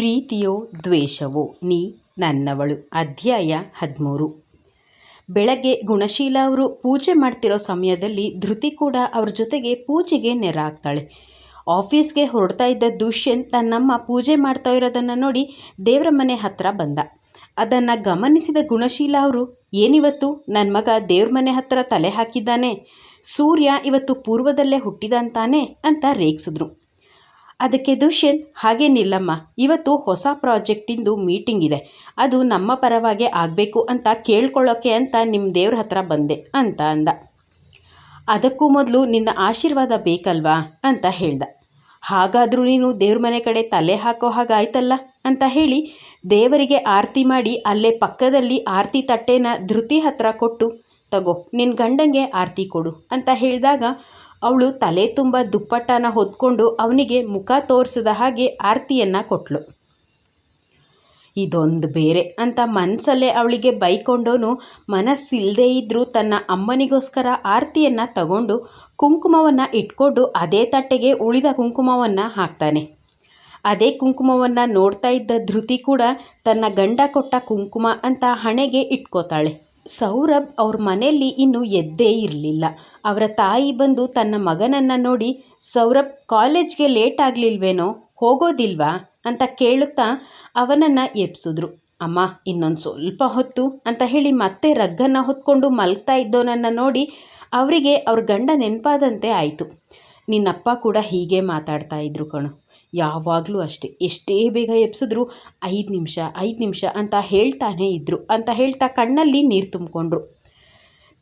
ಪ್ರೀತಿಯೋ ದ್ವೇಷವೋ ನೀ ನನ್ನವಳು. ಅಧ್ಯಾಯ ಹದಿಮೂರು. ಬೆಳಗ್ಗೆ ಗುಣಶೀಲ ಅವರು ಪೂಜೆ ಮಾಡ್ತಿರೋ ಸಮಯದಲ್ಲಿ ಧೃತಿ ಕೂಡ ಅವ್ರ ಜೊತೆಗೆ ಪೂಜೆಗೆ ನೆರಾಗ್ತಾಳೆ ಆಫೀಸ್ಗೆ ಹೊರಡ್ತಾ ಇದ್ದ ದುಷ್ಯಂತ್ ತನ್ನಮ್ಮ ಪೂಜೆ ಮಾಡ್ತಾ ಇರೋದನ್ನು ನೋಡಿ ದೇವರ ಮನೆ ಹತ್ತಿರ ಬಂದ. ಅದನ್ನು ಗಮನಿಸಿದ ಗುಣಶೀಲ ಅವರು, ಏನಿವತ್ತು? ನನ್ನ ಮಗ ದೇವ್ರ ಮನೆ ಹತ್ತಿರ ತಲೆ ಹಾಕಿದ್ದಾನೆ. ಸೂರ್ಯ ಇವತ್ತು ಪೂರ್ವದಲ್ಲೇ ಹುಟ್ಟಿದಂತಾನೆ ಅಂತ ರೇಗಿಸಿದ್ರು. ಅದಕ್ಕೆ ದುಷ್ಯಂತ್ ಹಾಗೇನಿಲ್ಲಮ್ಮ ಇವತ್ತು ಹೊಸ ಪ್ರಾಜೆಕ್ಟಿಂದು ಮೀಟಿಂಗ್ ಇದೆ. ಅದು ನಮ್ಮ ಪರವಾಗಿ ಆಗಬೇಕು ಅಂತ ಕೇಳ್ಕೊಳ್ಳೋಕ್ಕೆ ಅಂತ ನಿಮ್ಮ ದೇವ್ರ ಹತ್ರ ಬಂದೆ, ಅಂತ ಅಂದ. ಅದಕ್ಕೂ ಮೊದಲು ನಿನ್ನ ಆಶೀರ್ವಾದ ಬೇಕಲ್ವಾ? ಅಂತ ಹೇಳ್ದ. ಹಾಗಾದರೂ ನೀನು ದೇವ್ರ ಮನೆ ಕಡೆ ತಲೆ ಹಾಕೋ ಹಾಗಾಯ್ತಲ್ಲ? ಅಂತ ಹೇಳಿ ದೇವರಿಗೆ ಆರತಿ ಮಾಡಿ ಅಲ್ಲೇ ಪಕ್ಕದಲ್ಲಿ ಆರತಿ ತಟ್ಟೆನ ಧೃತಿ ಹತ್ರ ಕೊಟ್ಟು, ತಗೋ ನಿನ್ನ ಗಂಡಂಗೆ ಆರತಿ ಕೊಡು, ಅಂತ ಹೇಳಿದಾಗ ಅವಳು ತಲೆ ತುಂಬ ದುಪ್ಪಟ್ಟನ ಹೊತ್ಕೊಂಡು ಅವನಿಗೆ ಮುಖ ತೋರಿಸಿದ ಹಾಗೆ ಆರತಿಯನ್ನು ಕೊಟ್ಟಳು ಇದೊಂದು ಬೇರೆ ಅಂತ ಮನಸ್ಸಲ್ಲೇ ಅವಳಿಗೆ ಬೈಕೊಂಡೋನು ಮನಸ್ಸಿಲ್ಲದೇ ಇದ್ದರೂ ತನ್ನ ಅಮ್ಮನಿಗೋಸ್ಕರ ಆರತಿಯನ್ನು ತಗೊಂಡು ಕುಂಕುಮವನ್ನು ಇಟ್ಕೊಂಡು ಅದೇ ತಟ್ಟೆಗೆ ಉಳಿದ ಕುಂಕುಮವನ್ನು ಹಾಕ್ತಾನೆ. ಅದೇ ಕುಂಕುಮವನ್ನು ನೋಡ್ತಾ ಇದ್ದ ಧೃತಿ ಕೂಡ ತನ್ನ ಗಂಡ ಕೊಟ್ಟ ಕುಂಕುಮ ಅಂತ ಹಣೆಗೆ ಇಟ್ಕೋತಾಳೆ. ಸೌರಭ್ ಅವ್ರ ಮನೆಯಲ್ಲಿ ಇನ್ನೂ ಎದ್ದೇ ಇರಲಿಲ್ಲ. ಅವರ ತಾಯಿ ಬಂದು ತನ್ನ ಮಗನನ್ನು ನೋಡಿ, ಸೌರಭ್, ಕಾಲೇಜ್ಗೆ ಲೇಟ್ ಆಗಲಿಲ್ವೇನೋ? ಹೋಗೋದಿಲ್ವಾ? ಅಂತ ಕೇಳುತ್ತಾ ಅವನನ್ನು ಎಬ್ಸಿದ್ರು. ಅಮ್ಮ, ಇನ್ನೊಂದು ಸ್ವಲ್ಪ ಹೊತ್ತು ಅಂತ ಹೇಳಿ ಮತ್ತೆ ರಗ್ಗನ್ನು ಹೊತ್ಕೊಂಡು ಮಲಗ್ತಾ ಇದ್ದೋನನ್ನು ನೋಡಿ ಅವರಿಗೆ ಅವ್ರ ಗಂಡ ನೆನಪಾದಂತೆ ಆಯಿತು. ನಿನ್ನಪ್ಪ ಕೂಡ ಹೀಗೆ ಮಾತಾಡ್ತಾ ಇದ್ರು ಕಣು. ಯಾವಾಗಲೂ ಅಷ್ಟೇ. ಎಷ್ಟೇ ಬೇಗ ಎಬ್ಸಿದ್ರು ಐದು ನಿಮಿಷ ಐದು ನಿಮಿಷ ಅಂತ ಹೇಳ್ತಾನೆ ಇದ್ದರು ಅಂತ ಹೇಳ್ತಾ ಕಣ್ಣಲ್ಲಿ ನೀರು ತುಂಬಿಕೊಂಡ್ರು.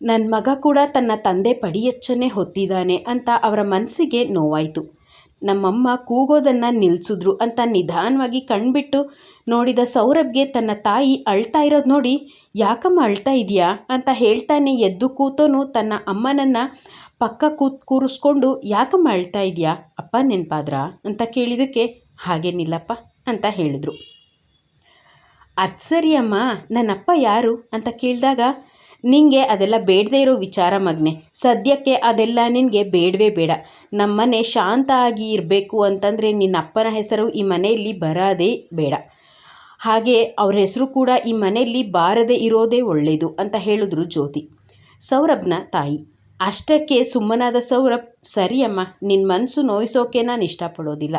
ನನ್ನ ಮಗ ಕೂಡ ತನ್ನ ತಂದೆ ಪಡಿಯಚ್ಚನ್ನೇ ಹೊತ್ತಿದ್ದಾನೆ ಅಂತ ಅವರ ಮನಸ್ಸಿಗೆ ನೋವಾಯಿತು. ನಮ್ಮಮ್ಮ ಕೂಗೋದನ್ನು ನಿಲ್ಲಿಸಿದ್ರು ಅಂತ ನಿಧಾನವಾಗಿ ಕಣ್ಬಿಟ್ಟು ನೋಡಿದ ಸೌರಭ್ಗೆ ತನ್ನ ತಾಯಿ ಅಳ್ತಾ ಇರೋದು ನೋಡಿ, ಯಾಕಮ್ಮ ಅಳ್ತಾ ಇದೆಯಾ? ಅಂತ ಹೇಳ್ತಾನೆ ಎದ್ದು ಕೂತೋನು ತನ್ನ ಅಮ್ಮನನ್ನು ಪಕ್ಕ ಕೂತ್ ಕೂರಿಸ್ಕೊಂಡು ಯಾಕಮ್ಮ ಅಳ್ತಾ ಇದೆಯಾ? ಅಪ್ಪ ನೆನಪಾದ್ರಾ? ಅಂತ ಕೇಳಿದಕ್ಕೆ, ಹಾಗೇನಿಲ್ಲಪ್ಪ, ಅಂತ ಹೇಳಿದ್ರು. ಅದು ಸರಿ ಅಮ್ಮ, ನನ್ನಪ್ಪ ಯಾರು? ಅಂತ ಕೇಳಿದಾಗ ನಿನಗೆ ಅದೆಲ್ಲ ಬೇಡದೇ ಇರೋ ವಿಚಾರ ಮಗ್ನೆ. ಸದ್ಯಕ್ಕೆ ಅದೆಲ್ಲ ನಿನಗೆ ಬೇಡವೇ ಬೇಡ. ನಮ್ಮನೆ ಶಾಂತ ಆಗಿ ಇರಬೇಕು ಅಂತಂದರೆ ನಿನ್ನ ಅಪ್ಪನ ಹೆಸರು ಈ ಮನೆಯಲ್ಲಿ ಬರೋದೇ ಬೇಡ. ಹಾಗೆ ಅವ್ರ ಹೆಸರು ಕೂಡ ಈ ಮನೆಯಲ್ಲಿ ಬಾರದೆ ಇರೋದೇ ಒಳ್ಳೆಯದು ಅಂತ ಹೇಳಿದ್ರು ಜ್ಯೋತಿ. ಸೌರಭ್ನ ತಾಯಿ. ಅಷ್ಟಕ್ಕೆ ಸುಮ್ಮನಾದ ಸೌರಭ್, ಸರಿಯಮ್ಮ ನಿನ್ನ ಮನಸ್ಸು ನೋಯಿಸೋಕೆ ನಾನು ಇಷ್ಟಪಡೋದಿಲ್ಲ.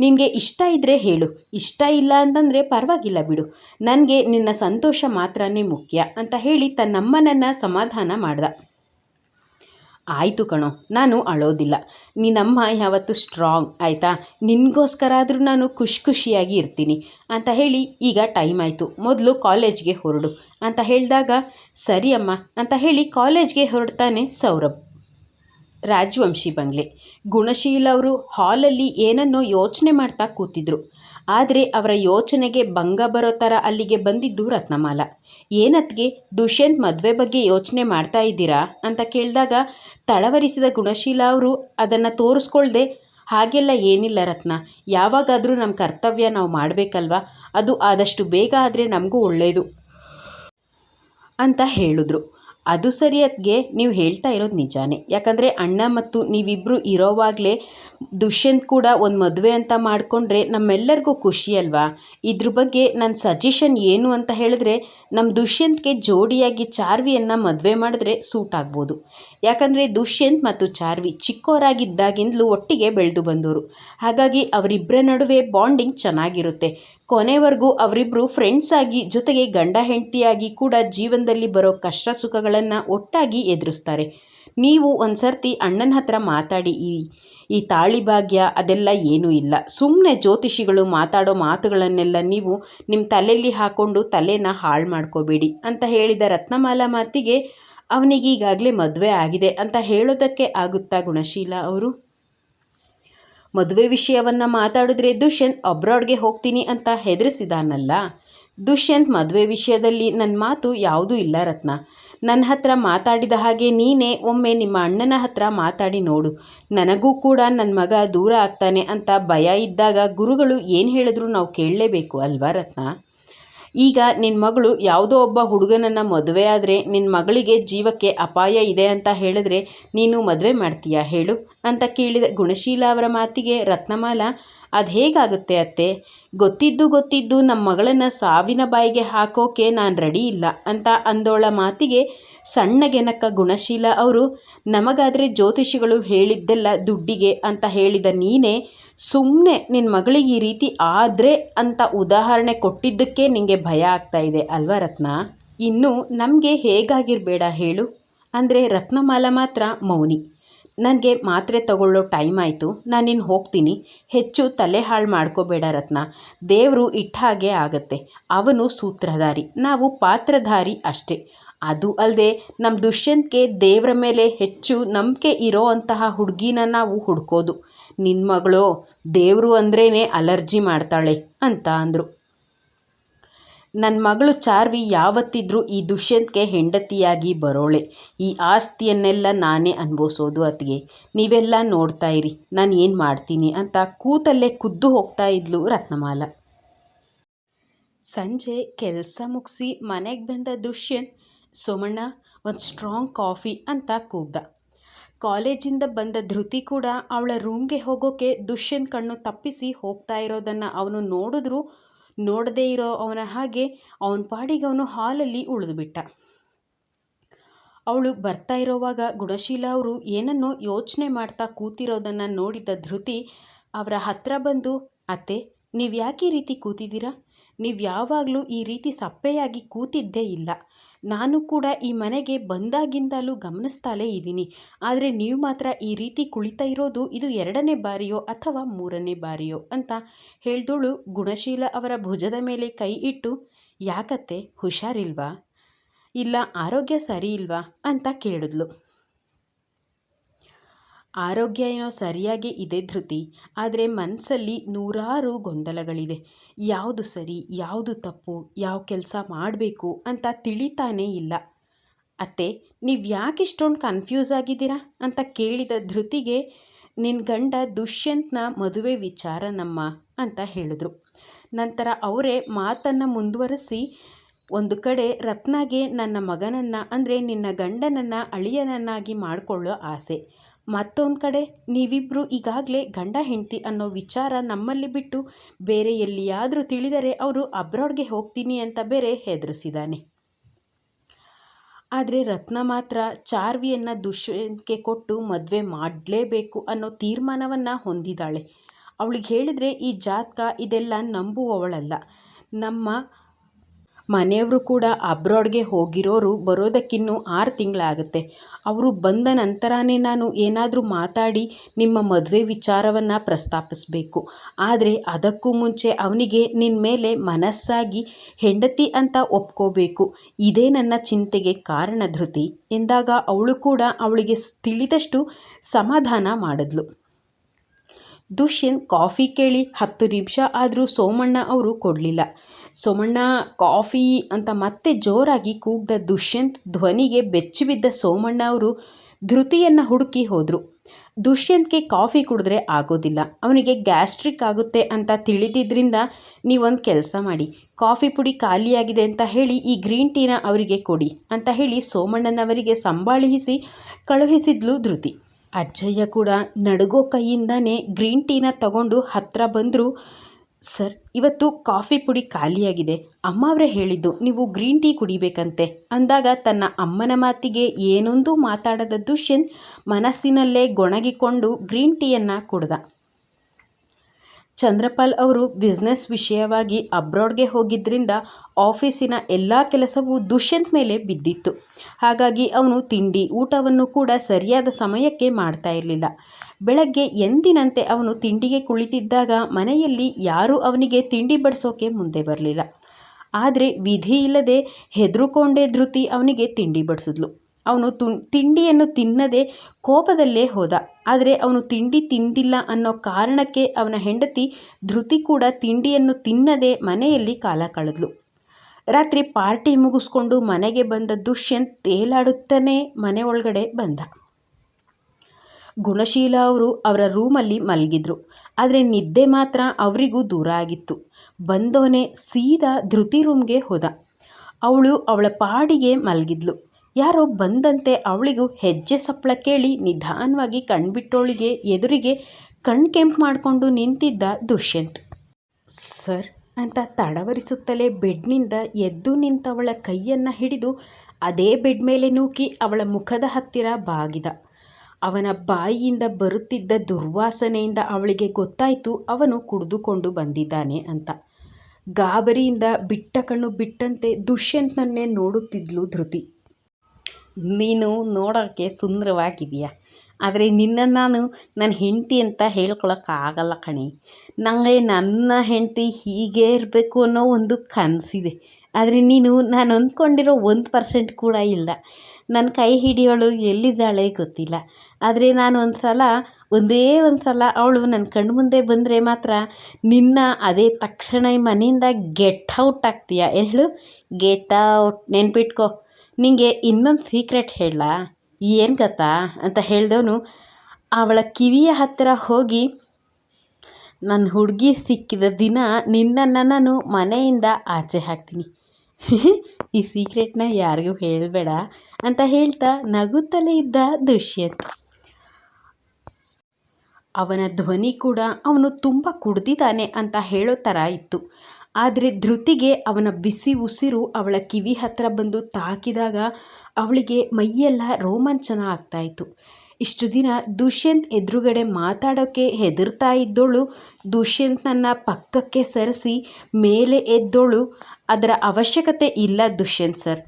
ನಿನಗೆ ಇಷ್ಟ ಇದ್ದರೆ ಹೇಳು. ಇಷ್ಟ ಇಲ್ಲ ಅಂತಂದರೆ ಪರವಾಗಿಲ್ಲ ಬಿಡು. ನನಗೆ ನಿನ್ನ ಸಂತೋಷ ಮಾತ್ರನೇ ಮುಖ್ಯ ಅಂತ ಹೇಳಿ ತನ್ನಮ್ಮನನ್ನು ಸಮಾಧಾನ ಮಾಡ್ದ. ಆಯಿತು ಕಣೋ, ನಾನು ಅಳೋದಿಲ್ಲ. ನಿನ್ನಮ್ಮ ಯಾವತ್ತು ಸ್ಟ್ರಾಂಗ್ ಆಯಿತಾ? ನಿನಗೋಸ್ಕರ ಆದರೂ ನಾನು ಖುಷಿ ಖುಷಿಯಾಗಿ ಇರ್ತೀನಿ. ಅಂತ ಹೇಳಿ ಈಗ ಟೈಮ್ ಆಯಿತು. ಮೊದಲು ಕಾಲೇಜ್ಗೆ ಹೊರಡು. ಅಂತ ಹೇಳಿದಾಗ, ಸರಿ ಅಮ್ಮ, ಅಂತ ಹೇಳಿ ಕಾಲೇಜ್ಗೆ ಹೊರಡ್ತಾನೆ ಸೌರಭ್. ರಾಜವಂಶಿ ಬಂಗ್ಲೆ. ಗುಣಶೀಲ ಅವರು ಹಾಲಲ್ಲಿ ಏನನ್ನೋ ಯೋಚನೆ ಮಾಡ್ತಾ ಕೂತಿದ್ರು. ಆದರೆ ಅವರ ಯೋಚನೆಗೆ ಭಂಗ ಬರೋ ಥರ ಅಲ್ಲಿಗೆ ಬಂದಿದ್ದು ರತ್ನಮಾಲ. ಏನತ್ಗೆ, ದುಷ್ಯಂತ್ ಮದುವೆ ಬಗ್ಗೆ ಯೋಚನೆ ಮಾಡ್ತಾ ಇದ್ದೀರಾ? ಅಂತ ಕೇಳಿದಾಗ, ತಳವರಿಸಿದ ಗುಣಶೀಲ ಅವರು ಅದನ್ನು ತೋರಿಸ್ಕೊಳ್ದೆ, ಹಾಗೆಲ್ಲ ಏನಿಲ್ಲ ರತ್ನ, ಯಾವಾಗಾದರೂ ನಮ್ಮ ಕರ್ತವ್ಯ ನಾವು ಮಾಡಬೇಕಲ್ವಾ? ಅದು ಆದಷ್ಟು ಬೇಗ ಆದರೆ ನಮಗೂ ಒಳ್ಳೆಯದು ಅಂತ ಹೇಳಿದ್ರು. ಅದು ಸರಿಯತ್ಗೆ ನೀವು ಹೇಳ್ತಾ ಇರೋದು ನಿಜಾನೇ. ಯಾಕಂದರೆ ಅಣ್ಣ ಮತ್ತು ನೀವಿಬ್ಬರು ಇರೋವಾಗಲೇ ದುಷ್ಯಂತ್ ಕೂಡ ಒಂದು ಮದುವೆ ಅಂತ ಮಾಡಿಕೊಂಡ್ರೆ ನಮ್ಮೆಲ್ಲರಿಗೂ ಖುಷಿ ಅಲ್ವಾ? ಇದ್ರ ಬಗ್ಗೆ ನನ್ನ ಸಜೆಷನ್ ಏನು ಅಂತ ಹೇಳಿದ್ರೆ ನಮ್ಮ ದುಷ್ಯಂತ್ಗೆ ಜೋಡಿಯಾಗಿ ಚಾರ್ವಿಯನ್ನು ಮದುವೆ ಮಾಡಿದ್ರೆ ಸೂಟ್ ಆಗ್ಬೋದು. ಯಾಕಂದರೆ ದುಷ್ಯಂತ್ ಮತ್ತು ಚಾರ್ವಿ ಚಿಕ್ಕವರಾಗಿದ್ದಾಗಿಂದಲೂ ಒಟ್ಟಿಗೆ ಬೆಳೆದು ಬಂದವರು ಹಾಗಾಗಿ ಅವರಿಬ್ಬರ ನಡುವೆ ಬಾಂಡಿಂಗ್ ಚೆನ್ನಾಗಿರುತ್ತೆ. ಕೊನೆವರೆಗೂ ಅವರಿಬ್ಬರು ಫ್ರೆಂಡ್ಸ್ ಆಗಿ ಜೊತೆಗೆ ಗಂಡ ಹೆಂಡತಿಯಾಗಿ ಕೂಡ ಜೀವನದಲ್ಲಿ ಬರೋ ಕಷ್ಟ ಸುಖಗಳನ್ನು ಒಟ್ಟಾಗಿ ಎದುರಿಸ್ತಾರೆ. ನೀವು ಒಂದು ಸರ್ತಿ ಅಣ್ಣನ ಹತ್ರ ಮಾತಾಡಿ, ಈ ಈ ತಾಳಿ ಭಾಗ್ಯ ಅದೆಲ್ಲ ಏನೂ ಇಲ್ಲ. ಸುಮ್ಮನೆ ಜ್ಯೋತಿಷಿಗಳು ಮಾತಾಡೋ ಮಾತುಗಳನ್ನೆಲ್ಲ ನೀವು ನಿಮ್ಮ ತಲೆಯಲ್ಲಿ ಹಾಕ್ಕೊಂಡು ತಲೆನ ಹಾಳು ಮಾಡ್ಕೋಬೇಡಿ ಅಂತ ಹೇಳಿದ ರತ್ನಮಾಲಾ ಮಾತಿಗೆ ಅವನಿಗೀಗಾಗಲೇ ಮದುವೆ ಆಗಿದೆ ಅಂತ ಹೇಳೋದಕ್ಕೆ ಆಗುತ್ತಾ ಗುಣಶೀಲ ಅವರು? ಮದುವೆ ವಿಷಯವನ್ನು ಮಾತಾಡಿದ್ರೆ ದುಷ್ಯಂತ್ ಅಬ್ರಾಡ್ಗೆ ಹೋಗ್ತೀನಿ ಅಂತ ಹೆದರಿಸಿದಾನಲ್ಲ? ದುಷ್ಯಂತ್ ಮದುವೆ ವಿಷಯದಲ್ಲಿ ನನ್ನ ಮಾತು ಯಾವುದೂ ಇಲ್ಲ ರತ್ನ. ನನ್ನ ಹತ್ರ ಮಾತಾಡಿದ ಹಾಗೆ ನೀನೇ ಒಮ್ಮೆ ನಿಮ್ಮ ಅಣ್ಣನ ಹತ್ರ ಮಾತಾಡಿ ನೋಡು. ನನಗೂ ಕೂಡ ನನ್ನ ಮಗ ದೂರ ಆಗ್ತಾನೆ ಅಂತ ಭಯ ಇದ್ದಾಗ ಗುರುಗಳು ಏನು ಹೇಳಿದ್ರು ನಾವು ಕೇಳಲೇಬೇಕು ಅಲ್ವಾ ರತ್ನ? ಈಗ ನಿನ್ನ ಮಗಳು ಯಾವುದೋ ಒಬ್ಬ ಹುಡುಗನನ್ನು ಮದುವೆ ಆದರೆ ನಿನ್ನ ಮಗಳಿಗೆ ಜೀವಕ್ಕೆ ಅಪಾಯ ಇದೆ ಅಂತ ಹೇಳಿದ್ರೆ ನೀನು ಮದುವೆ ಮಾಡ್ತೀಯಾ ಹೇಳು ಅಂತ ಕೇಳಿದ ಗುಣಶೀಲ ಅವರ ಮಾತಿಗೆ ರತ್ನಮಾಲ, ಅದು ಹೇಗಾಗುತ್ತೆ ಅತ್ತೆ? ಗೊತ್ತಿದ್ದು ಗೊತ್ತಿದ್ದು ನಮ್ಮ ಮಗಳನ್ನು ಸಾವಿನ ಬಾಯಿಗೆ ಹಾಕೋಕೆ ನಾನು ರೆಡಿ ಇಲ್ಲ ಅಂತ ಅಂದೋಳ ಮಾತಿಗೆ ಸಣ್ಣಗೆನಕ್ಕ ಗುಣಶೀಲ ಅವರು, ನಮಗಾದರೆ ಜ್ಯೋತಿಷಿಗಳು ಹೇಳಿದ್ದೆಲ್ಲ ದುಡ್ಡಿಗೆ ಅಂತ ಹೇಳಿದ ನೀನೇ ಸುಮ್ಮನೆ ನಿನ್ನ ಮಗಳಿಗೆ ಈ ರೀತಿ ಆದರೆ ಅಂತ ಉದಾಹರಣೆ ಕೊಟ್ಟಿದ್ದಕ್ಕೆ ನಿನಗೆ ಭಯ ಆಗ್ತಾ ಇದೆ ಅಲ್ವಾ ರತ್ನ? ಇನ್ನು ನಮಗೆ ಹೇಗಾಗಿರಬೇಡ ಹೇಳು. ಅಂದರೆ ರತ್ನಮಾಲ ಮಾತ್ರ ಮೌನಿ. ನನಗೆ ಮಾತ್ರೆ ತಗೊಳ್ಳೋ ಟೈಮ್ ಆಯಿತು ನಾನಿನ್ನು ಹೋಗ್ತೀನಿ. ಹೆಚ್ಚು ತಲೆ ಹಾಳು ಮಾಡ್ಕೋಬೇಡ ರತ್ನ. ದೇವರು ಇಟ್ಟ ಹಾಗೆ ಆಗತ್ತೆ. ಅವನು ಸೂತ್ರಧಾರಿ, ನಾವು ಪಾತ್ರಧಾರಿ ಅಷ್ಟೇ. ಅದು ಅಲ್ಲದೆ ನಮ್ಮ ದುಷ್ಯಂತ್ಗೆ ದೇವರ ಮೇಲೆ ಹೆಚ್ಚು ನಂಬಿಕೆ ಇರೋ ಅಂತಹ ಹುಡುಗಿನ ನಾವು ಹುಡ್ಕೋದು. ನಿನ್ನ ಮಗಳು, ದೇವರು ಅಂದ್ರೇ ಅಲರ್ಜಿ ಮಾಡ್ತಾಳೆ, ಅಂತ ಅಂದರು. ನನ್ನ ಮಗಳು ಚಾರ್ವಿ ಯಾವತ್ತಿದ್ರೂ ಈ ದುಷ್ಯಂತ್ಗೆ ಹೆಂಡತಿಯಾಗಿ ಬರೋಳೆ. ಈ ಆಸ್ತಿಯನ್ನೆಲ್ಲ ನಾನೇ ಅನುಭವಿಸೋದು ಅತಿಗೆ ನೀವೆಲ್ಲ ನೋಡ್ತಾ ಇರಿ, ನಾನು ಏನು ಮಾಡ್ತೀನಿ ಅಂತ ಕೂತಲ್ಲೇ ಕುದ್ದು ಹೋಗ್ತಾ ಇದ್ಲು ರತ್ನಮಾಲ. ಸಂಜೆ ಕೆಲಸ ಮುಗಿಸಿ ಮನೆಗೆ ಬಂದ ದುಷ್ಯಂತ್, ಸೋಮಣ್ಣ, ಒಂದು ಸ್ಟ್ರಾಂಗ್ ಕಾಫಿ ಅಂತ ಕೂಗ್ದ. ಕಾಲೇಜಿಂದ ಬಂದ ಧೃತಿ ಕೂಡ ಅವಳ ರೂಮ್ಗೆ ಹೋಗೋಕೆ ದುಷ್ಯಂತ್ ಕಣ್ಣು ತಪ್ಪಿಸಿ ಹೋಗ್ತಾ ಇರೋದನ್ನು ಅವನು ನೋಡಿದ್ರು ನೋಡದೇ ಇರೋ ಅವನ ಹಾಗೆ ಅವನ ಪಾಡಿಗೆ ಅವನು ಹಾಲಲ್ಲಿ ಉಳಿದುಬಿಟ್ಟ. ಅವಳು ಬರ್ತಾ ಇರೋವಾಗ ಗುಣಶೀಲ ಅವರು ಏನನ್ನೋ ಯೋಚನೆ ಮಾಡ್ತಾ ಕೂತಿರೋದನ್ನು ನೋಡಿದ ಧೃತಿ ಅವರ ಹತ್ತಿರ ಬಂದು, ಅತ್ತೆ ನೀವು ಯಾಕೆ ರೀತಿ ಕೂತಿದ್ದೀರಾ? ನೀವು ಯಾವಾಗಲೂ ಈ ರೀತಿ ಸಪ್ಪೆಯಾಗಿ ಕೂತಿದ್ದೇ ಇಲ್ಲ. ನಾನು ಕೂಡ ಈ ಮನೆಗೆ ಬಂದಾಗಿಂದಲೂ ಗಮನಿಸ್ತಾಲೇ ಇದ್ದೀನಿ. ಆದರೆ ನೀವು ಮಾತ್ರ ಈ ರೀತಿ ಕುಳಿತಾ ಇರೋದು ಇದು ಎರಡನೇ ಬಾರಿಯೋ ಅಥವಾ ಮೂರನೇ ಬಾರಿಯೋ ಅಂತ ಹೇಳ್ದೋಳು ಗುಣಶೀಲ ಅವರ ಭುಜದ ಮೇಲೆ ಕೈ ಇಟ್ಟು, ಯಾಕತ್ತೆ, ಹುಷಾರಿಲ್ವಾ? ಇಲ್ಲ, ಆರೋಗ್ಯ ಸರಿ ಇಲ್ವಾ? ಅಂತ ಕೇಳಿದ್ಲು. ಆರೋಗ್ಯ ಏನೋ ಸರಿಯಾಗಿ ಇದೆ ಧೃತಿ, ಆದರೆ ಮನಸ್ಸಲ್ಲಿ ನೂರಾರು ಗೊಂದಲಗಳಿದೆ. ಯಾವುದು ಸರಿ, ಯಾವುದು ತಪ್ಪು, ಯಾವ ಕೆಲಸ ಮಾಡಬೇಕು ಅಂತ ತಿಳಿತಾನೇ ಇಲ್ಲ. ಅತ್ತೆ, ನೀವು ಯಾಕೆ ಇಷ್ಟೊಂದು ಕನ್ಫ್ಯೂಸ್ ಆಗಿದ್ದೀರಾ ಅಂತ ಕೇಳಿದ ಧೃತಿಗೆ ನಿನ್ನ ಗಂಡ ದುಷ್ಯಂತ್ನ ಮದುವೆ ವಿಚಾರ ನಮ್ಮ ಅಂತ ಹೇಳಿದ್ರು. ನಂತರ ಅವರೇ ಮಾತನ್ನು ಮುಂದುವರಿಸಿ, ಒಂದು ಕಡೆ ರತ್ನಾಗೆ ನನ್ನ ಮಗನನ್ನು ಅಂದರೆ ನಿನ್ನ ಗಂಡನನ್ನು ಅಳಿಯನನ್ನಾಗಿ ಮಾಡಿಕೊಳ್ಳೋ ಆಸೆ ಮತ್ತೊಂದು ಕಡೆ ನೀವಿಬ್ಬರು ಈಗಾಗಲೇ ಗಂಡ ಹೆಂಡತಿ ಅನ್ನೋ ವಿಚಾರ ನಮ್ಮಲ್ಲಿ ಬಿಟ್ಟು ಬೇರೆ ಎಲ್ಲಿಯಾದರೂ ತಿಳಿದರೆ ಅವರು ಅಬ್ರಾಡ್ಗೆ ಹೋಗ್ತೀನಿ ಅಂತ ಬೇರೆ ಹೆದರಿಸಿದ್ದಾನೆ ಆದರೆ ರತ್ನ ಮಾತ್ರ ಚಾರ್ವಿಯನ್ನು ದುಷ್ಯಂತ್ಗೆ ಕೊಟ್ಟು ಮದುವೆ ಮಾಡಲೇಬೇಕು ಅನ್ನೋ ತೀರ್ಮಾನವನ್ನು ಹೊಂದಿದ್ದಾಳೆ ಅವಳಿಗೆ ಹೇಳಿದರೆ ಈ ಜಾತಕ ಇದೆಲ್ಲ ನಂಬುವವಳಲ್ಲ. ನಮ್ಮ ಮನೆಯವರು ಕೂಡ ಅಬ್ರಾಡ್ಗೆ ಹೋಗಿರೋರು ಬರೋದಕ್ಕಿನ್ನೂ ಆರು ತಿಂಗಳಾಗುತ್ತೆ. ಅವರು ಬಂದ ನಂತರನೇ ನಾನು ಏನಾದರೂ ಮಾತಾಡಿ ನಿಮ್ಮ ಮದುವೆ ವಿಚಾರವನ್ನು ಪ್ರಸ್ತಾಪಿಸಬೇಕು. ಆದರೆ ಅದಕ್ಕೂ ಮುಂಚೆ ಅವನಿಗೆ ನಿನ್ನ ಮೇಲೆ ಮನಸ್ಸಾಗಿ ಹೆಂಡತಿ ಅಂತ ಒಪ್ಕೋಬೇಕು. ಇದೇ ನನ್ನ ಚಿಂತೆಗೆ ಕಾರಣ ಧೃತಿ ಎಂದಾಗ ಅವಳು ಕೂಡ ಅವಳಿಗೆ ತಿಳಿದಷ್ಟು ಸಮಾಧಾನ ಮಾಡಿದ್ಲು. ದುಷ್ಯಂತ್ ಕಾಫಿ ಕೇಳಿ ಹತ್ತು ನಿಮಿಷ ಆದರೂ ಸೋಮಣ್ಣ ಅವರು ಕೊಡಲಿಲ್ಲ. ಸೋಮಣ್ಣ, ಕಾಫಿ ಅಂತ ಮತ್ತೆ ಜೋರಾಗಿ ಕೂಗ್ದ ದುಷ್ಯಂತ್ ಧ್ವನಿಗೆ ಬೆಚ್ಚಿಬಿದ್ದ ಸೋಮಣ್ಣ ಅವರು ಧೃತಿಯನ್ನು ಹುಡುಕಿ ಹೋದರು. ದುಷ್ಯಂತ್ಗೆ ಕಾಫಿ ಕುಡಿದ್ರೆ ಆಗೋದಿಲ್ಲ. ಅವನಿಗೆ ಗ್ಯಾಸ್ಟ್ರಿಕ್ ಆಗುತ್ತೆ ಅಂತ ತಿಳಿದಿದ್ದರಿಂದ ನೀವೊಂದು ಕೆಲಸ ಮಾಡಿ. ಕಾಫಿ ಪುಡಿ ಖಾಲಿಯಾಗಿದೆ ಅಂತ ಹೇಳಿ ಈ ಗ್ರೀನ್ ಟೀನ ಅವರಿಗೆ ಕೊಡಿ ಅಂತ ಹೇಳಿ ಸೋಮಣ್ಣನವರಿಗೆ ಸಂಭಾಳಿಸಿ ಕಳುಹಿಸಿದ್ಲು ಧೃತಿ. ಅಜ್ಜಯ್ಯ ಕೂಡ ನಡುಗೋ ಕೈಯಿಂದನೇ ಗ್ರೀನ್ ಟೀನ ತಗೊಂಡು ಹತ್ತಿರ ಬಂದರು. ಸರ್, ಇವತ್ತು ಕಾಫಿ ಪುಡಿ ಖಾಲಿಯಾಗಿದೆ. ಅಮ್ಮ ಅವರೇ ಹೇಳಿದ್ದು, ನೀವು ಗ್ರೀನ್ ಟೀ ಕುಡಿಬೇಕಂತೆ. ಅಂದಾಗ ತನ್ನ ಅಮ್ಮನ ಮಾತಿಗೆ ಏನೊಂದು ಮಾತಾಡದ ದುಷ್ಯಂತ್ ಮನಸ್ಸಿನಲ್ಲೇ ಗೊಣಗಿಕೊಂಡು ಗ್ರೀನ್ ಟೀಯನ್ನು ಕುಡ್ದ. ಚಂದ್ರಪಾಲ್ ಅವರು ಬಿಸ್ನೆಸ್ ವಿಷಯವಾಗಿ ಅಬ್ರಾಡ್ಗೆ ಹೋಗಿದ್ದರಿಂದ ಆಫೀಸಿನ ಎಲ್ಲ ಕೆಲಸವೂ ದುಷ್ಯಂತ್ ಮೇಲೆ ಬಿದ್ದಿತ್ತು. ಹಾಗಾಗಿ ಅವನು ತಿಂಡಿ ಊಟವನ್ನು ಕೂಡ ಸರಿಯಾದ ಸಮಯಕ್ಕೆ ಮಾಡ್ತಾ ಇರಲಿಲ್ಲ. ಬೆಳಗ್ಗೆ ಎಂದಿನಂತೆ ಅವನು ತಿಂಡಿಗೆ ಕುಳಿತಿದ್ದಾಗ ಮನೆಯಲ್ಲಿ ಯಾರೂ ಅವನಿಗೆ ತಿಂಡಿ ಬಡಿಸೋಕೆ ಮುಂದೆ ಬರಲಿಲ್ಲ. ಆದರೆ ವಿಧಿ ಇಲ್ಲದೆ ಹೆದರುಕೊಂಡೇ ಧೃತಿ ಅವನಿಗೆ ತಿಂಡಿ ಬಡಿಸಿದ್ಲು. ಅವನು ತು ತಿಂಡಿಯನ್ನು ತಿನ್ನದೆ ಕೋಪದಲ್ಲೇ ಹೋದ. ಆದರೆ ಅವನು ತಿಂಡಿ ತಿಂದಿಲ್ಲ ಅನ್ನೋ ಕಾರಣಕ್ಕೆ ಅವನ ಹೆಂಡತಿ ಧೃತಿ ಕೂಡ ತಿಂಡಿಯನ್ನು ತಿನ್ನದೆ ಮನೆಯಲ್ಲಿ ಕಾಲ ಕಳೆದ್ಲು. ರಾತ್ರಿ ಪಾರ್ಟಿ ಮುಗಿಸ್ಕೊಂಡು ಮನೆಗೆ ಬಂದ ದುಷ್ಯಂತ್ ತೇಲಾಡುತ್ತಾನೆ ಮನೆ ಒಳಗಡೆ ಬಂದ. ಗುಣಶೀಲ ಅವರು ಅವರ ರೂಮಲ್ಲಿ ಮಲಗಿದ್ರು. ಆದರೆ ನಿದ್ದೆ ಮಾತ್ರ ಅವರಿಗೂ ದೂರ ಆಗಿತ್ತು. ಬಂದೋನೆ ಸೀದಾ ಧೃತಿ ರೂಮ್ಗೆ ಹೋದ. ಅವಳು ಅವಳ ಪಾಡಿಗೆ ಮಲಗಿದ್ಲು. ಯಾರೋ ಬಂದಂತೆ ಅವಳಿಗೂ ಹೆಜ್ಜೆ ಸಪ್ಪಳ ಕೇಳಿ ನಿಧಾನವಾಗಿ ಕಣ್ಬಿಟ್ಟವಳಿಗೆ ಎದುರಿಗೆ ಕಣ್ ಕೆಂಪು ಮಾಡಿಕೊಂಡು ನಿಂತಿದ್ದ ದುಷ್ಯಂತ್. ಸರ್, ಅಂತ ತಡವರಿಸುತ್ತಲೇ ಬೆಡ್ನಿಂದ ಎದ್ದು ನಿಂತವಳ ಕೈಯನ್ನು ಹಿಡಿದು ಅದೇ ಬೆಡ್ ಮೇಲೆ ನೂಕಿ ಅವಳ ಮುಖದ ಹತ್ತಿರ ಬಾಗಿದ. ಅವನ ಬಾಯಿಯಿಂದ ಬರುತ್ತಿದ್ದ ದುರ್ವಾಸನೆಯಿಂದ ಅವಳಿಗೆ ಗೊತ್ತಾಯಿತು ಅವನು ಕುಡಿದುಕೊಂಡು ಬಂದಿದ್ದಾನೆ ಅಂತ. ಗಾಬರಿಯಿಂದ ಬಿಟ್ಟ ಕಣ್ಣು ಬಿಟ್ಟಂತೆ ದುಷ್ಯಂತನನ್ನೇ ನೋಡುತ್ತಿದ್ಲು ಧೃತಿ. ನೀನು ನೋಡೋಕ್ಕೆ ಸುಂದರವಾಗಿದೆಯಾ ಆದರೆ ನಿನ್ನ ನಾನು ನನ್ನ ಹೆಂಡತಿ ಅಂತ ಹೇಳ್ಕೊಳಕ್ಕಾಗಲ್ಲ ಕಣೆ. ನನಗೆ ನನ್ನ ಹೆಂಡತಿ ಹೀಗೆ ಇರಬೇಕು ಅನ್ನೋ ಒಂದು ಕನಸಿದೆ. ಆದರೆ ನೀನು, ನಾನು ಅಂದ್ಕೊಂಡಿರೋ ಒಂದು ಪರ್ಸೆಂಟ್ ಕೂಡ ಇಲ್ಲ. ನನ್ನ ಕೈ ಹಿಡಿಯೋಳು ಎಲ್ಲಿದ್ದಾಳೆ ಗೊತ್ತಿಲ್ಲ. ಆದರೆ ನಾನು ಒಂದು ಸಲ ಒಂದೇ ಒಂದು ಸಲ ಅವಳು ನನ್ನ ಕಣ್ಣು ಮುಂದೆ ಬಂದರೆ ಮಾತ್ರ ನಿನ್ನ ಅದೇ ತಕ್ಷಣ ಮನೆಯಿಂದ ಗೆಟ್ ಔಟ್ ಆಗ್ತೀಯ? ಏನು ಹೇಳು? Get out. ನೆನ್ಪಿಟ್ಕೋ. ನಿಂಗೆ ಇನ್ನೊಂದು ಸೀಕ್ರೆಟ್ ಹೇಳಲಾ ಏನು ಗೊತ್ತಾ? ಅಂತ ಹೇಳಿದವನು, ಅವಳ ಕಿವಿಯ ಹತ್ತಿರ ಹೋಗಿ ನನ್ನ ಹುಡುಗಿ ಸಿಕ್ಕಿದ ದಿನ ನಿನ್ನನ್ನು ನಾನು ಮನೆಯಿಂದ ಆಚೆ ಹಾಕ್ತೀನಿ. ಈ ಸೀಕ್ರೆಟ್ನ ಯಾರಿಗೂ ಹೇಳಬೇಡ ಅಂತ ಹೇಳ್ತಾ ನಗುತ್ತಲೇ ಇದ್ದ ದುಷ್ಯಂತ್. ಅವನ ಧ್ವನಿ ಕೂಡ ಅವನು ತುಂಬ ಕುಡ್ದಿದ್ದಾನೆ ಅಂತ ಹೇಳೋ ಥರ ಇತ್ತು. ಆದರೆ ಧೃತಿಗೆ ಅವನ ಬಿಸಿ ಉಸಿರು ಅವಳ ಕಿವಿ ಹತ್ತಿರ ಬಂದು ತಾಕಿದಾಗ ಅವಳಿಗೆ ಮೈಯೆಲ್ಲ ರೋಮಾಂಚನ ಆಗ್ತಾಯಿತ್ತು. ಇಷ್ಟು ದಿನ ದುಷ್ಯಂತ್ ಎದುರುಗಡೆ ಮಾತಾಡೋಕ್ಕೆ ಹೆದರ್ತಾ ಇದ್ದೋಳು. ದುಷ್ಯಂತನನ್ನು ಪಕ್ಕಕ್ಕೆ ಸರಿಸಿ ಮೇಲೆ ಎದ್ದೋಳು. ಅದರ ಅವಶ್ಯಕತೆ ಇಲ್ಲ ದುಷ್ಯಂತ್ ಸರ್.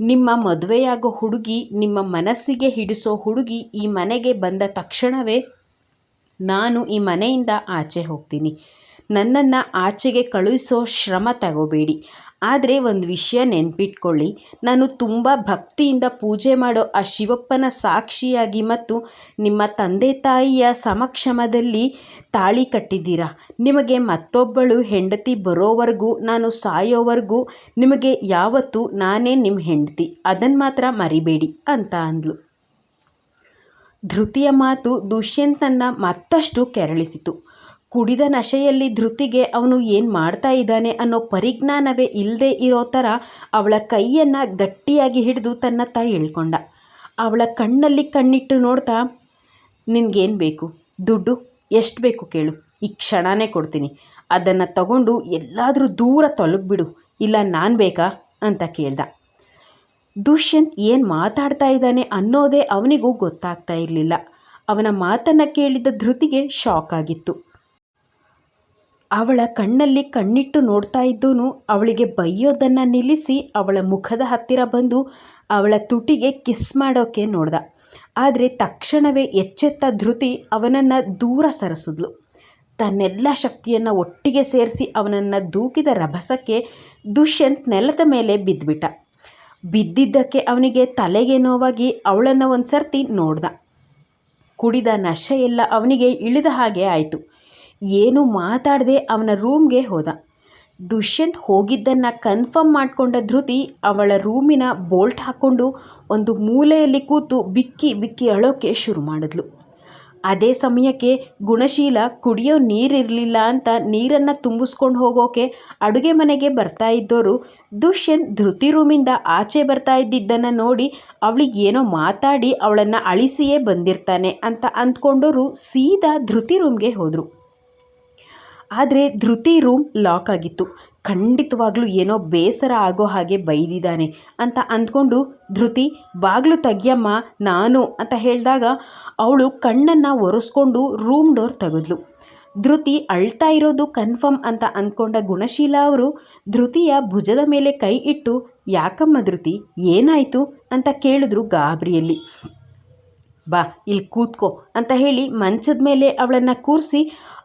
ನಿಮ್ಮ ಮದುವೆಯಾಗೋ ಹುಡುಗಿ, ನಿಮ್ಮ ಮನಸ್ಸಿಗೆ ಹಿಡಿಸೋ ಹುಡುಗಿ ಈ ಮನೆಗೆ ಬಂದ ತಕ್ಷಣವೇ ನಾನು ಈ ಮನೆಯಿಂದ ಆಚೆ ಹೋಗ್ತೀನಿ. ನನ್ನನ್ನು ಆಚೆಗೆ ಕಳುಹಿಸೋ ಶ್ರಮ ತಗೋಬೇಡಿ. ಆದರೆ ಒಂದು ವಿಷಯ ನೆನ್ಪಿಟ್ಕೊಳ್ಳಿ. ನಾನು ತುಂಬ ಭಕ್ತಿಯಿಂದ ಪೂಜೆ ಮಾಡೋ ಆ ಶಿವಪ್ಪನ ಸಾಕ್ಷಿಯಾಗಿ ಮತ್ತು ನಿಮ್ಮ ತಂದೆ ತಾಯಿಯ ಸಮಕ್ಷಮದಲ್ಲಿ ತಾಳಿ ಕಟ್ಟಿದ್ದೀರಾ? ನಿಮಗೆ ಮತ್ತೊಬ್ಬಳು ಹೆಂಡತಿ ಬರೋವರೆಗೂ, ನಾನು ಸಾಯೋವರೆಗೂ, ನಿಮಗೆ ಯಾವತ್ತೂ ನಾನೇ ನಿಮ್ಮ ಹೆಂಡತಿ. ಅದನ್ನು ಮಾತ್ರ ಮರಿಬೇಡಿ ಅಂತ ಅಂದ್ಲು. ಧೃತಿಯ ಮಾತು ದುಷ್ಯಂತನ್ನ ಮತ್ತಷ್ಟು ಕೆರಳಿಸಿತು. ಕುಡಿದ ನಶೆಯಲ್ಲಿ ಧೃತಿಗೆ ಅವನು ಏನು ಮಾಡ್ತಾ ಇದ್ದಾನೆ ಅನ್ನೋ ಪರಿಜ್ಞಾನವೇ ಇಲ್ಲದೆ ಇರೋ ಥರ ಅವಳ ಕೈಯನ್ನು ಗಟ್ಟಿಯಾಗಿ ಹಿಡಿದು ತನ್ನ ತಾಯಿ ಎಳ್ಕೊಂಡ ಅವಳ ಕಣ್ಣಲ್ಲಿ ಕಣ್ಣಿಟ್ಟು ನೋಡ್ತಾ, ನಿನಗೇನು ಬೇಕು? ದುಡ್ಡು? ಎಷ್ಟು ಬೇಕು ಕೇಳು. ಈ ಕ್ಷಣನೇ ಕೊಡ್ತೀನಿ. ಅದನ್ನು ತಗೊಂಡು ಎಲ್ಲಾದರೂ ದೂರ ತೊಲಗಿಬಿಡು ಇಲ್ಲ ನಾನು ಬೇಕಾ? ಅಂತ ಕೇಳ್ದ. ದುಷ್ಯಂತ್ ಏನು ಮಾತಾಡ್ತಾ ಇದ್ದಾನೆ ಅನ್ನೋದೇ ಅವನಿಗೂ ಗೊತ್ತಾಗ್ತಾ ಇರಲಿಲ್ಲ. ಅವನ ಮಾತನ್ನು ಕೇಳಿದ ಧೃತಿಗೆ ಶಾಕ್ ಆಗಿತ್ತು. ಅವಳ ಕಣ್ಣಲ್ಲಿ ಕಣ್ಣಿಟ್ಟು ನೋಡ್ತಾ ಇದ್ದೋನು ಅವಳಿಗೆ ಬೈಯೋದನ್ನು ನಿಲ್ಲಿಸಿ ಅವಳ ಮುಖದ ಹತ್ತಿರ ಬಂದು ಅವಳ ತುಟಿಗೆ ಕಿಸ್ ಮಾಡೋಕ್ಕೆ ನೋಡ್ದ. ಆದರೆ ತಕ್ಷಣವೇ ಎಚ್ಚೆತ್ತ ಧೃತಿ ಅವನನ್ನು ದೂರ ಸರಿಸಿದ್ಲು. ತನ್ನೆಲ್ಲ ಶಕ್ತಿಯನ್ನು ಒಟ್ಟಿಗೆ ಸೇರಿಸಿ ಅವನನ್ನು ದೂಕಿದ ರಭಸಕ್ಕೆ ದುಷ್ಯಂತ್ ನೆಲದ ಮೇಲೆ ಬಿದ್ದುಬಿಟ್ಟ ಬಿದ್ದಿದ್ದಕ್ಕೆ ಅವನಿಗೆ ತಲೆಗೆ ನೋವಾಗಿ ಅವಳನ್ನು ಒಂದು ಸರ್ತಿ ನೋಡ್ದ. ಕುಡಿದ ನಶೆ ಎಲ್ಲ ಅವನಿಗೆ ಇಳಿದ ಹಾಗೆ ಆಯಿತು. ಏನು ಮಾತಾಡದೆ ಅವನ ರೂಮ್ಗೆ ಹೋದ. ದುಷ್ಯಂತ್ ಹೋಗಿದ್ದನ್ನು ಕನ್ಫರ್ಮ್ ಮಾಡಿಕೊಂಡ ಧೃತಿ ಅವಳ ರೂಮಿನ ಬೋಲ್ಟ್ ಹಾಕ್ಕೊಂಡು ಒಂದು ಮೂಲೆಯಲ್ಲಿ ಕೂತು ಬಿಕ್ಕಿ ಬಿಕ್ಕಿ ಅಳೋಕೆ ಶುರು ಮಾಡಿದ್ಲು. ಅದೇ ಸಮಯಕ್ಕೆ ಗುಣಶೀಲ, ಕುಡಿಯೋ ನೀರಿರಲಿಲ್ಲ ಅಂತ ನೀರನ್ನು ತುಂಬಿಸ್ಕೊಂಡು ಹೋಗೋಕೆ ಅಡುಗೆ ಮನೆಗೆ ಬರ್ತಾ ಇದ್ದವರು ದುಷ್ಯಂತ್ ಧೃತಿ ರೂಮಿಂದ ಆಚೆ ಬರ್ತಾ ಇದ್ದಿದ್ದನ್ನು ನೋಡಿ ಅವಳಿಗೆ ಏನೋ ಮಾತಾಡಿ ಅವಳನ್ನು ಅಳಿಸಿಯೇ ಬಂದಿರ್ತಾನೆ ಅಂತ ಅಂದ್ಕೊಂಡವರು ಸೀದಾ ಧೃತಿ ರೂಮ್ಗೆ ಹೋದರು. ಆದರೆ ಧೃತಿ ರೂಮ್ ಲಾಕ್ ಆಗಿತ್ತು. ಖಂಡಿತವಾಗ್ಲೂ ಏನೋ ಬೇಸರ ಆಗೋ ಹಾಗೆ ಬೈದಿದ್ದಾನೆ ಅಂತ ಅಂದ್ಕೊಂಡು ಧೃತಿ, ಬಾಗಿಲು ತೆಗಿಯಮ್ಮ, ನಾನು ಅಂತ ಹೇಳಿದಾಗ ಅವಳು ಕಣ್ಣನ್ನು ಒರೆಸ್ಕೊಂಡು ರೂಮ್ ಡೋರ್ ತೆಗೆದ್ಲು. ಧೃತಿ ಅಳ್ತಾ ಇರೋದು ಕನ್ಫರ್ಮ್ ಅಂತ ಅಂದ್ಕೊಂಡ ಗುಣಶೀಲ ಅವರು ಧೃತಿಯ ಭುಜದ ಮೇಲೆ ಕೈ ಇಟ್ಟು, ಯಾಕಮ್ಮ ಧೃತಿ, ಏನಾಯಿತು? ಅಂತ ಕೇಳಿದ್ರು ಗಾಬರಿಯಲ್ಲಿ. ಬಾ, ಇಲ್ಲಿ ಕೂತ್ಕೋ ಅಂತ ಹೇಳಿ ಮಂಚದ ಮೇಲೆ ಅವಳನ್ನು ಕೂರಿಸಿ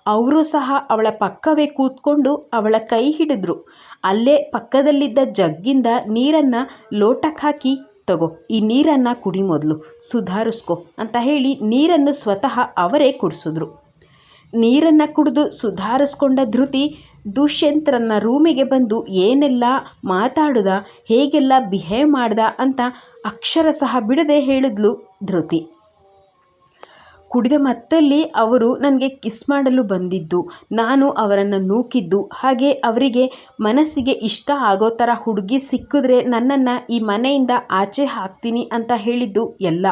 ಅವರು ಸಹ ಅವಳ ಪಕ್ಕವೇ ಕೂತ್ಕೊಂಡು ಅವಳ ಕೈ ಹಿಡಿದ್ರು. ಅಲ್ಲೇ ಪಕ್ಕದಲ್ಲಿದ್ದ ಜಗ್ಗಿಂದ ನೀರನ್ನು ಲೋಟಕ್ಕೆ ಹಾಕಿ, ತಗೋ, ಈ ನೀರನ್ನು ಕುಡಿ ಮೊದಲು, ಸುಧಾರಿಸ್ಕೊ ಅಂತ ಹೇಳಿ ನೀರನ್ನು ಸ್ವತಃ ಅವರೇ ಕುಡಿಸಿದ್ರು. ನೀರನ್ನು ಕುಡಿದು ಸುಧಾರಿಸ್ಕೊಂಡ ಧೃತಿ ದುಷ್ಯಂತ್ರನ ರೂಮಿಗೆ ಬಂದು, ಏನೆಲ್ಲ ಮಾತಾಡ್ದ, ಹೇಗೆಲ್ಲ ಬಿಹೇವ್ ಮಾಡ್ದ ಅಂತ ಅಕ್ಷರ ಸಹ ಬಿಡದೆ ಹೇಳಿದ್ಲು ಧೃತಿ. ಕುಡಿದ ಮತ್ತಲ್ಲಿ ಅವರು ನನಗೆ ಕಿಸ್ ಮಾಡಲು ಬಂದಿದ್ದು. ನಾನು ಅವರನ್ನು ನೂಕಿದ್ದು. ಹಾಗೆ ಅವರಿಗೆ ಮನಸ್ಸಿಗೆ ಇಷ್ಟ ಆಗೋ ಥರ ಹುಡುಗಿ ಸಿಕ್ಕಿದ್ರೆ ನನ್ನನ್ನು ಈ ಮನೆಯಿಂದ ಆಚೆ ಹಾಕ್ತೀನಿ ಅಂತ ಹೇಳಿದ್ದು ಎಲ್ಲ.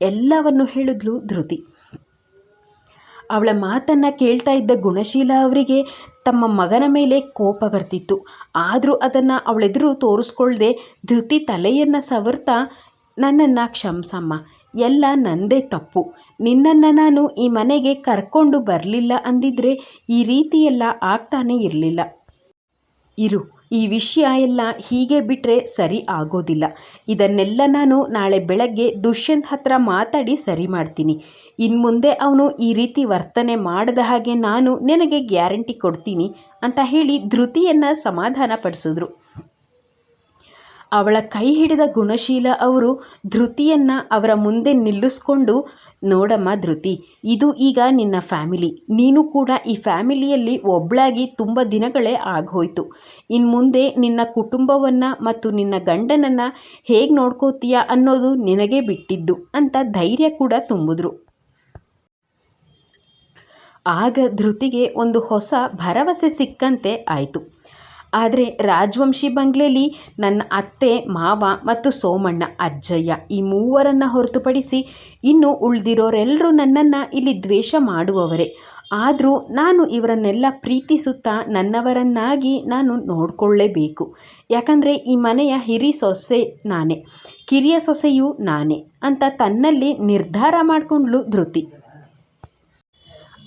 ಎಲ್ಲವನ್ನು ಹೇಳಿದ್ಲು ಧೃತಿ. ಅವಳ ಮಾತನ್ನು ಕೇಳ್ತಾ ಇದ್ದ ಗುಣಶೀಲ ಅವರಿಗೆ ತಮ್ಮ ಮಗನ ಮೇಲೆ ಕೋಪ ಬರ್ತಿತ್ತು. ಆದರೂ ಅದನ್ನು ಅವಳೆದುರು ತೋರಿಸ್ಕೊಳ್ದೆ ಧೃತಿ ತಲೆಯನ್ನು ಸವರ್ತಾ ನನ್ನನ್ನು ಕ್ಷಮಿಸಮ್ಮ. ಎಲ್ಲ ನನ್ನದೇ ತಪ್ಪು. ನಿನ್ನನ್ನು ನಾನು ಈ ಮನೆಗೆ ಕರ್ಕೊಂಡು ಬರಲಿಲ್ಲ ಅಂದಿದ್ರೆ ಈ ರೀತಿಯೆಲ್ಲ ಆಗ್ತಾನೇ ಇರಲಿಲ್ಲ. ಇರು, ಈ ವಿಷಯ ಎಲ್ಲ ಹೀಗೆ ಬಿಟ್ಟರೆ ಸರಿ ಆಗೋದಿಲ್ಲ. ಇದನ್ನೆಲ್ಲ ನಾನು ನಾಳೆ ಬೆಳಗ್ಗೆ ದುಷ್ಯಂತ್ ಹತ್ರ ಮಾತಾಡಿ ಸರಿ ಮಾಡ್ತೀನಿ. ಇನ್ನು ಮುಂದೆ ಅವನು ಈ ರೀತಿ ವರ್ತನೆ ಮಾಡದ ಹಾಗೆ ನಾನು ನಿನಗೆ ಗ್ಯಾರಂಟಿ ಕೊಡ್ತೀನಿ ಅಂತ ಹೇಳಿ ಧೃತಿಯನ್ನು ಸಮಾಧಾನ ಪಡಿಸಿದ್ರು ಅವಳ ಕೈ ಹಿಡಿದ ಗುಣಶೀಲ ಅವರು ಧೃತಿಯನ್ನು ಅವರ ಮುಂದೆ ನಿಲ್ಲಿಸ್ಕೊಂಡು, ನೋಡಮ್ಮ ಧೃತಿ, ಇದು ಈಗ ನಿನ್ನ ಫ್ಯಾಮಿಲಿ. ನೀನು ಕೂಡ ಈ ಫ್ಯಾಮಿಲಿಯಲ್ಲಿ ಒಬ್ಬಳಾಗಿ ತುಂಬ ದಿನಗಳೇ ಆಗೋಯ್ತು ಇನ್ನು ಮುಂದೆ ನಿನ್ನ ಕುಟುಂಬವನ್ನು ಮತ್ತು ನಿನ್ನ ಗಂಡನನ್ನು ಹೇಗೆ ನೋಡ್ಕೋತೀಯ ಅನ್ನೋದು ನಿನಗೆ ಬಿಟ್ಟಿದ್ದು ಅಂತ ಧೈರ್ಯ ಕೂಡ ತುಂಬಿದ್ರು. ಆಗ ಧೃತಿಗೆ ಒಂದು ಹೊಸ ಭರವಸೆ ಸಿಕ್ಕಂತೆ ಆಯಿತು. ಆದರೆ ರಾಜವಂಶಿ ಬಂಗ್ಲೆಯಲ್ಲಿ ನನ್ನ ಅತ್ತೆ, ಮಾವ ಮತ್ತು ಸೋಮಣ್ಣ, ಅಜ್ಜಯ್ಯ ಈ ಮೂವರನ್ನು ಹೊರತುಪಡಿಸಿ ಇನ್ನು ಉಳಿದಿರೋರೆಲ್ಲರೂ ನನ್ನನ್ನು ಇಲ್ಲಿ ದ್ವೇಷ ಮಾಡುವವರೇ. ಆದರೂ ನಾನು ಇವರನ್ನೆಲ್ಲ ಪ್ರೀತಿಸುತ್ತಾ ನನ್ನವರನ್ನಾಗಿ ನಾನು ನೋಡಿಕೊಳ್ಳೇಬೇಕು. ಯಾಕಂದರೆ ಈ ಮನೆಯ ಹಿರಿ ಸೊಸೆ ನಾನೇ, ಕಿರಿಯ ಸೊಸೆಯೂ ನಾನೇ ಅಂತ ತನ್ನಲ್ಲಿ ನಿರ್ಧಾರ ಮಾಡಿಕೊಂಡ್ಲು ಧೃತಿ.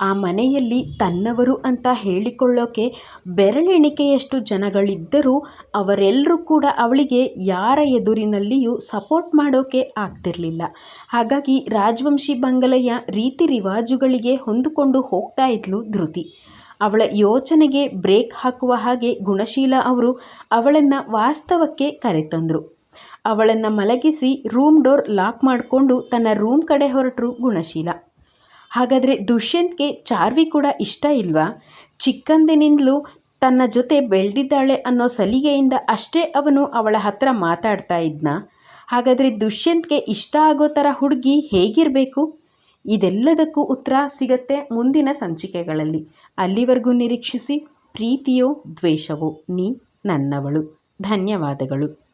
ಆ ಮನೆಯಲ್ಲಿ ತನ್ನವರು ಅಂತ ಹೇಳಿಕೊಳ್ಳೋಕೆ ಬೆರಳೆಣಿಕೆಯಷ್ಟು ಜನಗಳಿದ್ದರೂ ಅವರೆಲ್ಲರೂ ಕೂಡ ಅವಳಿಗೆ ಯಾರ ಎದುರಿನಲ್ಲಿಯೂ ಸಪೋರ್ಟ್ ಮಾಡೋಕೆ ಆಗ್ತಿರಲಿಲ್ಲ. ಹಾಗಾಗಿ ರಾಜವಂಶಿ ಬಂಗಲೆಯ ರೀತಿ ರಿವಾಜುಗಳಿಗೆ ಹೊಂದಿಕೊಂಡು ಹೋಗ್ತಾ ಇದ್ಲು ಧೃತಿ. ಅವಳ ಯೋಚನೆಗೆ ಬ್ರೇಕ್ ಹಾಕುವ ಹಾಗೆ ಗುಣಶೀಲ ಅವರು ಅವಳನ್ನು ವಾಸ್ತವಕ್ಕೆ ಕರೆತಂದರು. ಅವಳನ್ನು ಮಲಗಿಸಿ ರೂಮ್ ಡೋರ್ ಲಾಕ್ ಮಾಡಿಕೊಂಡು ತನ್ನ ರೂಮ್ ಕಡೆ ಹೊರಟರು ಗುಣಶೀಲ. ಹಾಗಾದರೆ ದುಷ್ಯಂತ್ಗೆ ಚಾರ್ವಿ ಕೂಡ ಇಷ್ಟ ಇಲ್ವಾ? ಚಿಕ್ಕಂದಿನಿಂದಲೂ ತನ್ನ ಜೊತೆ ಬೆಳೆದಿದ್ದಾಳೆ ಅನ್ನೋ ಸಲಿಗೆಯಿಂದ ಅಷ್ಟೇ ಅವನು ಅವಳ ಹತ್ರ ಮಾತಾಡ್ತಾ ಇದ್ನ. ಹಾಗಾದರೆ ದುಷ್ಯಂತ್ಗೆ ಇಷ್ಟ ಆಗೋ ಥರ ಹುಡುಗಿ ಹೇಗಿರಬೇಕು? ಇದೆಲ್ಲದಕ್ಕೂ ಉತ್ತರ ಸಿಗತ್ತೆ ಮುಂದಿನ ಸಂಚಿಕೆಗಳಲ್ಲಿ. ಅಲ್ಲಿವರೆಗೂ ನಿರೀಕ್ಷಿಸಿ, ಪ್ರೀತಿಯೋ ದ್ವೇಷವೋ ನೀ ನನ್ನವಳು. ಧನ್ಯವಾದಗಳು.